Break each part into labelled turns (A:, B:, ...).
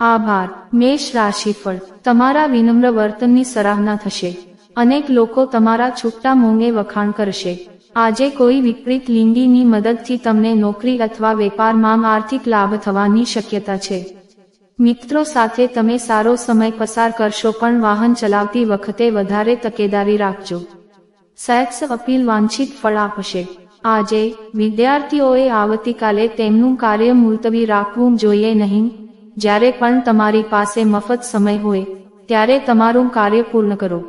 A: આભાર. મેષ રાશિફળ. તમારા વિનમ્ર વર્તનની સરાહના થશે. અનેક લોકો તમારા છૂટા મોંગે વખાણ કરશે. આજે કોઈ વિપરીત લિંગીની મદદથી તમને નોકરી અથવા વેપારમાં આર્થિક લાભ થવાની શક્યતા છે. મિત્રો સાથે તમે સારો સમય પસાર કરશો પણ વાહન ચલાવતી વખતે વધારે તકેદારી રાખજો. સેક્સ અપીલ વાંછિત ફળ આપશે. આજે વિદ્યાર્થીઓએ આવતીકાલે તેમનું કાર્ય મુલતવી રાખવું જોઈએ નહીં. જ્યારે પણ તમારી પાસે મફત સમય હોય, ત્યારે તમારું કાર્ય પૂર્ણ કરો.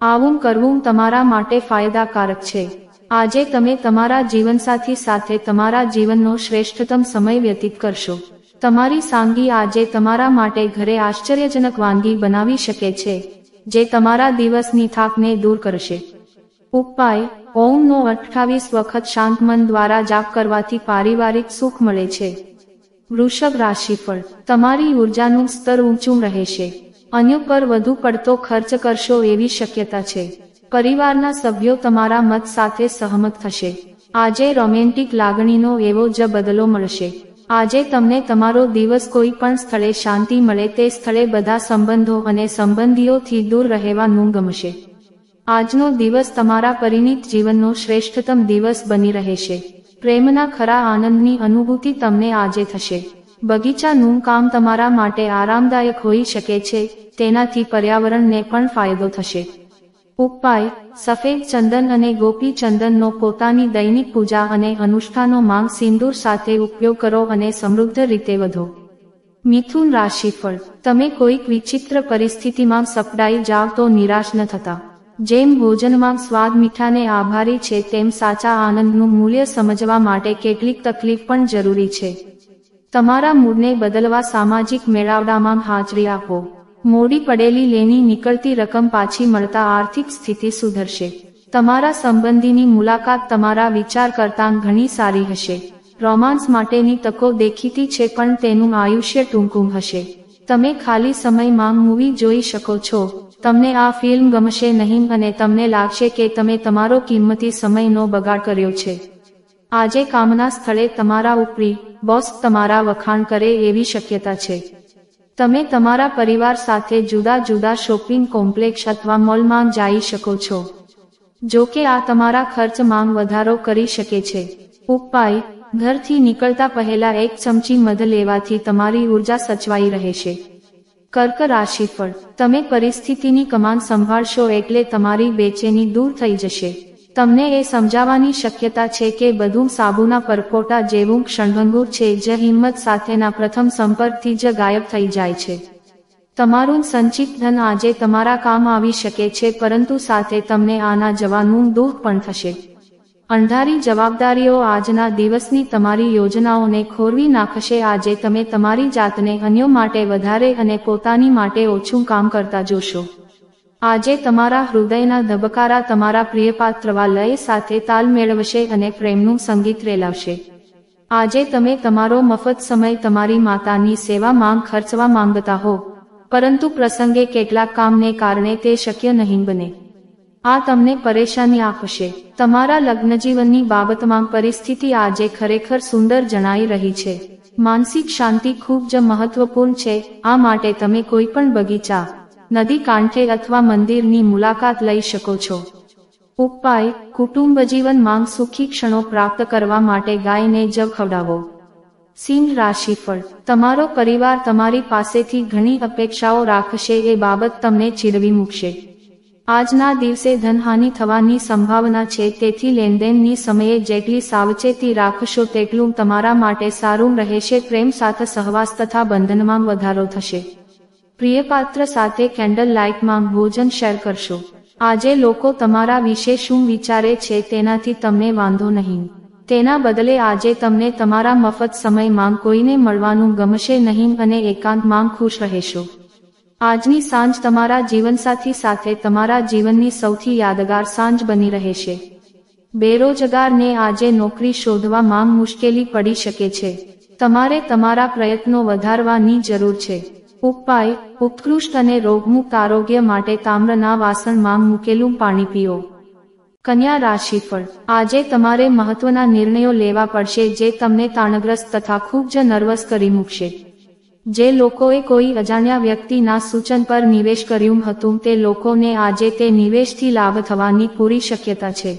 A: આવું કરવું તમારા માટે ફાયદાકારક છે. આજે તમે તમારા જીવનસાથી સાથે તમારા જીવનનો શ્રેષ્ઠતમ સમય વ્યતીત કરશો. તમારી સાંગી આજે તમારા માટે ઘરે આશ્ચર્યજનક વાનગી બનાવી શકે છે, જે તમારા દિવસની થાકને દૂર કરશે. ઉપાય, ઓમનો અઠ્ઠાવીસ વખત શાંત મન દ્વારા જાપ કરવાથી પારિવારિક સુખ મળે છે. વૃષભ રાશિફળ. તમારી ઉર્જાનું સ્તર ઊંચું રહેશે. અન્ય પર વધુ પડતો ખર્ચ કરશો એવી શક્યતા છે. પરિવારના સભ્યો તમારા મત સાથે સહમત થશે. આજે રોમેન્ટિક લાગણીનો એવો જ બદલો મળશે. આજે તમને તમારો દિવસ કોઈ પણ સ્થળે શાંતિ મળે તે સ્થળે બધા સંબંધો અને સંબંધીઓથી દૂર રહેવાનું ગમશે. આજનો દિવસ તમારા પરિણીત જીવનનો શ્રેષ્ઠતમ દિવસ બની રહેશે. પ્રેમના ખરા આનંદની અનુભૂતિ તમને આજે થશે. બગીચાનું કામ તમારા માટે આરામદાયક હોઈ શકે છે, તેનાથી પર્યાવરણને પણ ફાયદો થશે. ઉપાય સફેદ ચંદન અને ગોપી ચંદનનો પોતાની દૈનિક પૂજા અને અનુષ્ઠાનો માંગ સિંદૂર સાથે ઉપયોગ કરો અને સમૃદ્ધ રીતે વધો. મિથુન રાશિફળ, તમે કોઈક વિચિત્ર પરિસ્થિતિમાં સપડાઈ જાવ તો નિરાશ ન થતા. જેમ ભોજનમાં સ્વાદ મીઠાને આભારી છે, તેમ સાચા આનંદનું મૂલ્ય સમજવા માટે કેટલીક તકલીફ પણ જરૂરી છે. તમારા મૂડને બદલવા સામાજિક મેળાવડામાં હાજરી આપો. મોડી પડેલી લેની નીકળતી રકમ પાછી મળતા આર્થિક સ્થિતિ સુધરશે. તમારા સંબંધીની મુલાકાત તમારા વિચાર કરતાં ઘણી સારી હશે. રોમાન્સ માટેની તકો દેખીતી છે, પણ તેનું આયુષ્ય ટૂંકું હશે. તમે ખાલી સમયમાં મૂવી જોઈ શકો છો. તમને આ ફિલ્મ ગમશે નહીં અને તમને લાગશે કે તમે તમારો કિંમતી સમયનો બગાડ કર્યો છે. આજે કામના સ્થળે તમારા ઉપરી બોસ તમારા વખાણ કરે એવી શક્યતા છે. તમે તમારા પરિવાર સાથે જુદા જુદા શોપિંગ કોમ્પ્લેક્ષ અથવા મોલમાં જઈ શકો છો. જો કે આ તમારા ખર્ચમાં વધારો કરી શકે છે. ઉપાય, ઘરથી નીકળતા પહેલા એક ચમચી મધ લેવાથી તમારી ઊર્જા સચવાઈ રહેશે કર્ક રાશિફળ. તમે પરિસ્થિતિની કમાન સંભાળશો એટલે તમારી બેચેની દૂર થઈ જશે. તમને એ સમજાવવાની શક્યતા છે કે બધું સાબુના પરપોટા જેવું ક્ષણભંગુર છે, જે હિંમત સાથેના પ્રથમ સંપર્કથી જ ગાયબ થઈ જાય છે. તમારું સંચિત ધન આજે તમારા કામ આવી શકે છે, પરંતુ સાથે તમને આના જવાનું દુઃખ પણ થશે. અંધારી જવાબદારીઓ આજના દિવસની તમારી યોજનાઓને ખોરવી નાખશે. આજે તમે તમારી જાતને અન્યો માટે વધારે અને પોતાની માટે ઓછું કામ કરતા જોશો. આજે તમારા હૃદયના ધબકારા તમારા પ્રિયપાત્રવા લય સાથે તાલ મેળવશે અને પ્રેમનું સંગીત રેલાવશે. આજે તમે તમારો મફત સમય તમારી માતાની સેવા માંગ ખર્ચવા માંગતા હો. પરંતુ પ્રસંગે કેટલાક કામને કારણે તે શક્ય નહીં બને. આ તમને પરેશાની આપશે. તમારા લગ્નજીવનની બાબતમાં પરિસ્થિતિ આજે ખરેખર સુંદર જણાઈ રહી છે. માનસિક શાંતિ ખૂબ જ મહત્વપૂર્ણ છે. આ માટે તમે કોઈ પણ બગીચા, નદી કાંઠે અથવા મંદિરની મુલાકાત લઈ શકો છો. ઉપાય, કુટુંબ જીવન માંગ સુખી ક્ષણો પ્રાપ્ત કરવા માટે ગાયને જ ખવડાવો. સિંહ રાશિફળ તમારો પરિવાર તમારી પાસેથી ઘણી અપેક્ષાઓ રાખશે. એ બાબત તમને ચીડવી મૂકશે. આજના દિવસે ધનહાનિ થવાની સંભાવના છે, તેથી લેનદેનની સમયે જેટલી સાવચેતી રાખશો તેટલું તમારા માટે સારું રહેશે, પ્રેમ સાથે સહવાસ તથા બંધનમાં વધારો થશે. પ્રિયપાત્ર સાથે કેન્ડલ લાઇટમાં ભોજન શેર કરશો. આજે લોકો તમારા વિશે શું વિચારે છે તેનાથી તમને વાંધો નહીં. તેના બદલે આજે તમને તમારા મફત સમયમાં કોઈને મળવાનું ગમશે નહીં અને એકાંતમાં ખુશ રહેશો. આજની સાંજ તમારા જીવનસાથી સાથે તમારા જીવનની સૌથી યાદગાર સાંજ બની રહેશે. બેરોજગારને આજે નોકરી શોધવામાં મુશ્કેલી પડી શકે છે. તમારે તમારા પ્રયત્નો વધારવાની જરૂર છે. ઉપાય, ઉત્કૃષ્ટ અને રોગમુક્ત આરોગ્ય માટે તામ્રના વાસણમાં મૂકેલું પાણી પીઓ. કન્યા રાશિફળ. આજે તમારે મહત્વના નિર્ણયો લેવા પડશે જે તમને તાણગ્રસ્ત તથા ખૂબ જ નર્વસ કરી મૂકશે. જે લોકોએ કોઈ અજાણ્યા વ્યક્તિના સૂચન પર નિવેશ કર્યું હતું તે લોકોને આજે તે નિવેશથી લાભ થવાની પૂરી શક્યતા છે.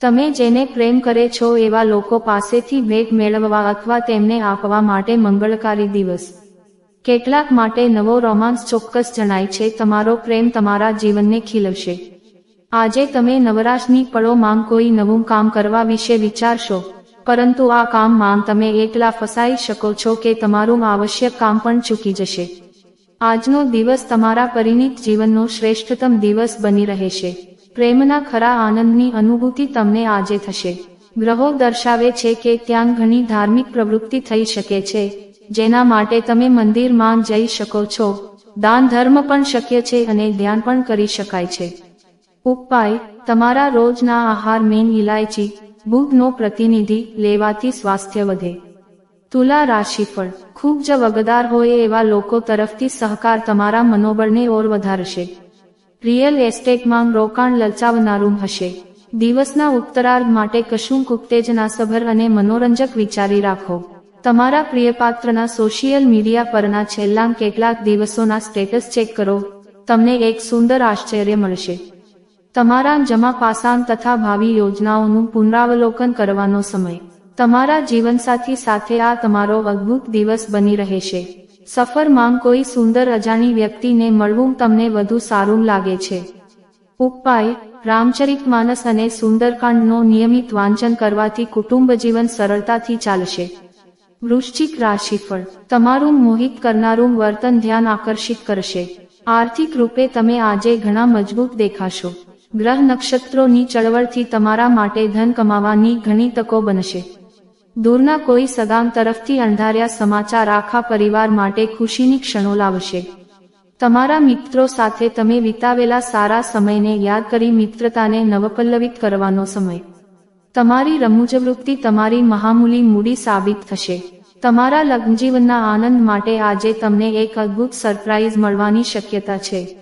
A: તમે જેને પ્રેમ કરે છો એવા લોકો પાસેથી ભેટ મેળવવા અથવા તેમને આપવા માટે મંગળકારી દિવસ. કેટલાક માટે નવો રોમાન્સ ચોક્કસ જણાય છે, તમારો પ્રેમ તમારા જીવનને ખીલવશે. આજે તમે નવરાશની પળોમાં કોઈ નવું કામ કરવા વિશે વિચારશો. પરંતુ આ કામમાં તમે એટલા ફસાઈ શકો છો કે તમારું આવશ્યક કામ પણ ચૂકી જશે. આજનો દિવસ તમારા પરિણીત જીવનનો શ્રેષ્ઠતમ દિવસ બની રહેશે. પ્રેમના ખરા આનંદની અનુભૂતિ તમને આજે થશે. ગ્રહો દર્શાવે છે કે ત્યાં ઘણી ધાર્મિક પ્રવૃત્તિ થઈ શકે છે, જેના માટે તમે મંદિરમાં જઈ શકો છો. દાન ધર્મ પણ શક્ય છે અને ધ્યાન પણ કરી શકાય છે. ઉપાય, તમારા રોજના આહાર, મેન ઇલાયચી બુધનો પ્રતિનિધિ લેવાથી સ્વાસ્થ્ય વધે તુલા રાશિફળ ખૂબ જ વગદાર હોય એવા લોકો તરફથી સહકાર તમારા મનોબળને ઓર વધારશે. રિયલ એસ્ટેટમાં રોકાણ લલચાવનારું હશે. દિવસના ઉત્તરાર્ધ માટે કશુંક ઉત્તેજનાસભર અને મનોરંજક વિચારી રાખો. તમારા પ્રિયપાત્રના સોશિયલ મીડિયા પરના છેલ્લા કેટલાક દિવસોના સ્ટેટસ ચેક કરો. તમને એક સુંદર આશ્ચર્ય મળશે. તમારા જમા પાસાન તથા ભાવિ યોજનાઓનું પુનરાવલોકન કરવાનો સમય. તમારા જીવનસાથી સાથે આ તમારો અદ્ભુત દિવસ બની રહેશે. સફરમાં કોઈ સુંદર અજાણી વ્યક્તિને મળવું તમને વધુ સારું લાગે છે. ઉપાય, રામચરિત માનસ અને સુંદરકાંડનો નિયમિત વાંચન કરવાથી કુટુંબ જીવન સરળતાથી ચાલશે. વૃશ્ચિક રાશિફળ, તમારું મોહિત કરનારું વર્તન ધ્યાન આકર્ષિત કરશે. આર્થિક રૂપે તમે આજે ઘણા મજબૂત દેખાશો. ગ્રહ નક્ષત્રોની ચળવળથી તમારા માટે ધન કમાવાની ઘણી તકો બનશે. દૂરના કોઈ સગામ તરફથી અંધાર્યા સમાચાર આખા પરિવાર માટે ખુશીની ક્ષણો લાવશે. તમારા મિત્રો સાથે તમે વિતાવેલા સારા સમયને યાદ કરી મિત્રતાને નવપલ્લવિત કરવાનો સમય. તમારી રમૂજવૃત્તિ તમારી મહામૂલી મૂડી સાબિત થશે. તમારા લગ્નજીવનના આનંદ માટે આજે તમને એક અદ્ભુત સરપ્રાઇઝ મળવાની શક્યતા છે.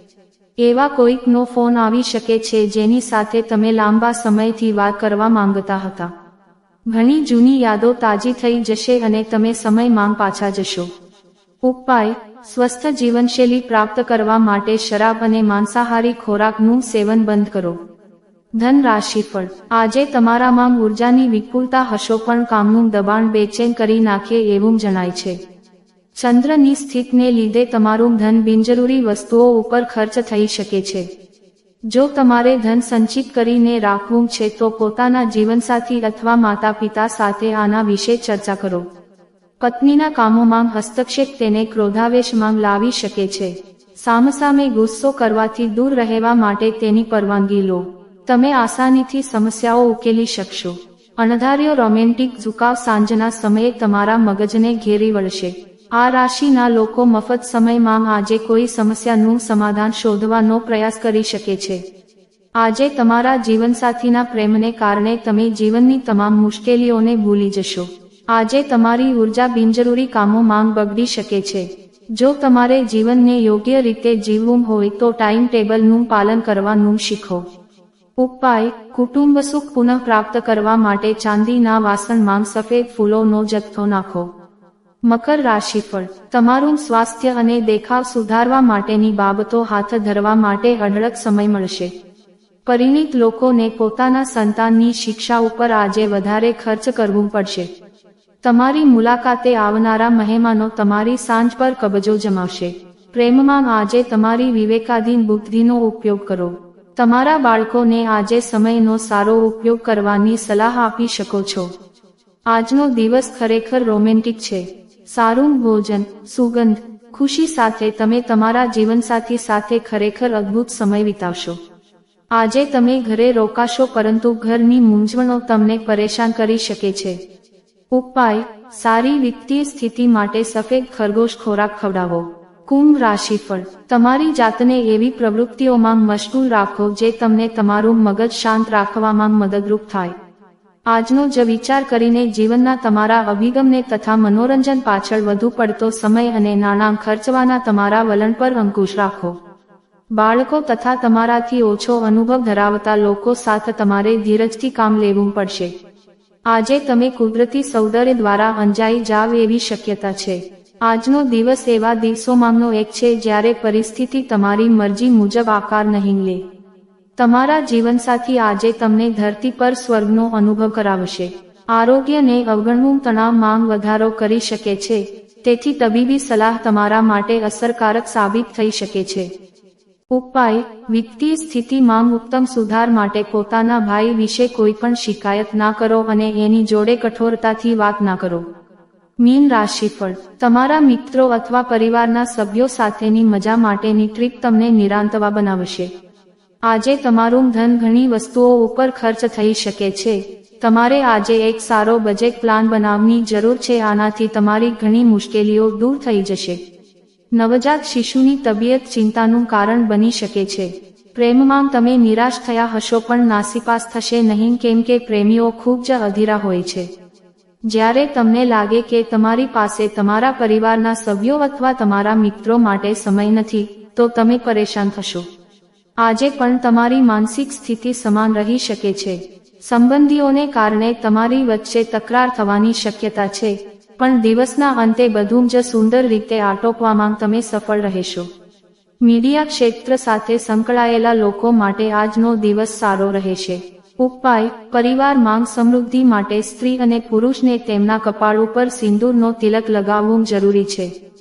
A: એવા કોઈકનો ફોન આવી શકે છે જેની સાથે તમે લાંબા સમયથી વાત કરવા માંગતા હતા. ઘણી જૂની યાદો તાજી થઈ જશે અને તમે સમય માંગ પાછા જશો. ઉપાય, સ્વસ્થ જીવનશૈલી પ્રાપ્ત કરવા માટે શરાબ અને માંસાહારી ખોરાકનું સેવન બંધ કરો. ધન રાશિ ફળ. આજે તમારામાં ઉર્જાની વિપુલતા હશો પણ કામનું દબાણ બેચેન કરી નાખે એવું જણાય છે. ચંદ્રની સ્થિતને લીધે તમારું ધન બિનજરૂરી વસ્તુઓ ઉપર ખર્ચ થઈ શકે છે. જો તમારે ધન સંચિત કરીને રાખવું છે તો પોતાના જીવનસાથી અથવા માતા પિતા સાથે આના વિશે ચર્ચા કરો. પત્નીના કામોમાં હસ્તક્ષેપ તેને ક્રોધાવેશમાં લાવી શકે છે. સામસામે ગુસ્સો કરવાથી દૂર રહેવા માટે તેની પરવાનગી લો. તમે આસાનીથી સમસ્યાઓ ઉકેલી શકશો. અણધાર્યો રોમેન્ટિક ઝુકાવ સાંજના સમયે તમારા મગજને ઘેરી વળશે. આ રાશિના લોકો મફત સમયમાં આજે કોઈ સમસ્યાનું સમાધાન શોધવાનો પ્રયાસ કરી શકે છે. આજે તમારા જીવનસાથીના પ્રેમને કારણે તમે જીવનની તમામ મુશ્કેલીઓને ભૂલી જશો. આજે તમારી ઊર્જા બિનજરૂરી કામો માંગ બગડી શકે છે. જો તમારે જીવનને યોગ્ય રીતે જીવવું હોય તો ટાઈમ ટેબલનું પાલન કરવાનું શીખો. ઉપાય, કુટુંબ સુખ પુનઃ પ્રાપ્ત કરવા માટે ચાંદીના વાસણમાં સફેદ ફૂલોનો જથ્થો નાખો. મકર રાશિફળ. તમારું સ્વાસ્થ્ય અને દેખાવ સુધારવા માટેની બાબતો હાથ ધરવા માટે અઢળક સમય મળશે. પરિણીત લોકોને પોતાના સંતાનની શિક્ષા ઉપર આજે વધારે ખર્ચ કરવું પડશે. તમારી મુલાકાતે આવનારા મહેમાનો તમારી સાંજ પર કબજો જમાવશે. પ્રેમમાં આજે તમારી વિવેકાધીન બુદ્ધિનો ઉપયોગ કરો. તમારા બાળકોને આજે સમયનો સારો ઉપયોગ કરવાની સલાહ આપી શકો છો. આજનો દિવસ ખરેખર રોમેન્ટિક છે. સારું ભોજન, સુગંધ, ખુશી સાથે તમે તમારા જીવનસાથી સાથે ખરેખર અદ્ભુત સમય વિતાવશો. આજે તમે ઘરે રોકાશો પરંતુ ઘરની મૂંઝવણો તમને પરેશાન કરી શકે છે. ઉપાય, સારી વિત્તીય સ્થિતિ માટે સફેદ ખરગોશ ખોરાક ખવડાવો. કુંભ રાશિફળ, તમારી જાતને એવી પ્રવૃત્તિઓમાં મશગુલ રાખો જે તમને તમારું મગજ શાંત રાખવામાં મદદરૂપ થાય. આજનો જ વિચાર કરીને જીવનના તમારા અભિગમને તથા મનોરંજન પાછળ વધુ પડતો સમય અને નાણાં ખર્ચવાના તમારા વલણ પર અંકુશ રાખો. બાળકો તથા તમારાથી ઓછો અનુભવ ધરાવતા લોકો સાથે તમારે ધીરજથી કામ લેવું પડશે. આજે તમે કુદરતી સૌંદર્ય દ્વારા અંજાઈ જાવ એવી શક્યતા છે. આજનો દિવસ એવા દિવસોમાંનો એક છે જ્યારે પરિસ્થિતિ તમારી મરજી મુજબ આકાર નહીં લે. તમારા જીવનસાથી આજે તમને ધરતી પર સ્વર્ગનો અનુભવ કરાવશે. આરોગ્યને અવગણવું તણાવ માંગ વધારો કરી શકે છે. તેથી તબીબી સલાહ તમારા માટે અસરકારક સાબિત થઈ શકે છે. ઉપાય, વિત્તીય સ્થિતિમાં ઉત્તમ સુધાર માટે પોતાના ભાઈ વિશે કોઈ પણ શિકાયત ના કરો અને એની જોડે કઠોરતાથી વાત ના કરો. મીન રાશિફળ તમારા મિત્રો અથવા પરિવારના સભ્યો સાથેની મજા માટેની ટ્રીપ તમને નિરાંતવા બનાવશે. આજે તમારું ધન ઘણી વસ્તુઓ ઉપર ખર્ચ થઈ શકે છે. તમારે આજે એક સારો બજેટ પ્લાન બનાવવાની જરૂર છે. આનાથી તમારી ઘણી મુશ્કેલીઓ દૂર થઈ જશે. નવજાત શિશુની તબિયત ચિંતાનું કારણ બની શકે છે. પ્રેમમાં તમે નિરાશ થયા હશો પણ નાસીપાસ થશે નહીં કેમ કે પ્રેમીઓ ખૂબ જ અધીરા હોય છે. જ્યારે તમને લાગે કે તમારી પાસે તમારા પરિવારના સભ્યો અથવા તમારા મિત્રો માટે સમય નથી, તો તમે પરેશાન થશો. આજે પણ તમારી માનસિક સ્થિતિ સમાન રહી શકે છે. સંબંધીઓને કારણે તમારી વચ્ચે તકરાર થવાની શક્યતા છે. પણ દિવસના અંતે બધું જ સુંદર રીતે આટોપવામાં તમે સફળ રહેશો. મીડિયા ક્ષેત્ર સાથે સંકળાયેલા લોકો માટે આજનો દિવસ સારો રહેશે. ઉપાય, પરિવાર માંગ સમૃદ્ધિ માટે સ્ત્રી અને પુરુષને તેમના કપાળ ઉપર સિંદૂરનો તિલક લગાવવું જરૂરી છે.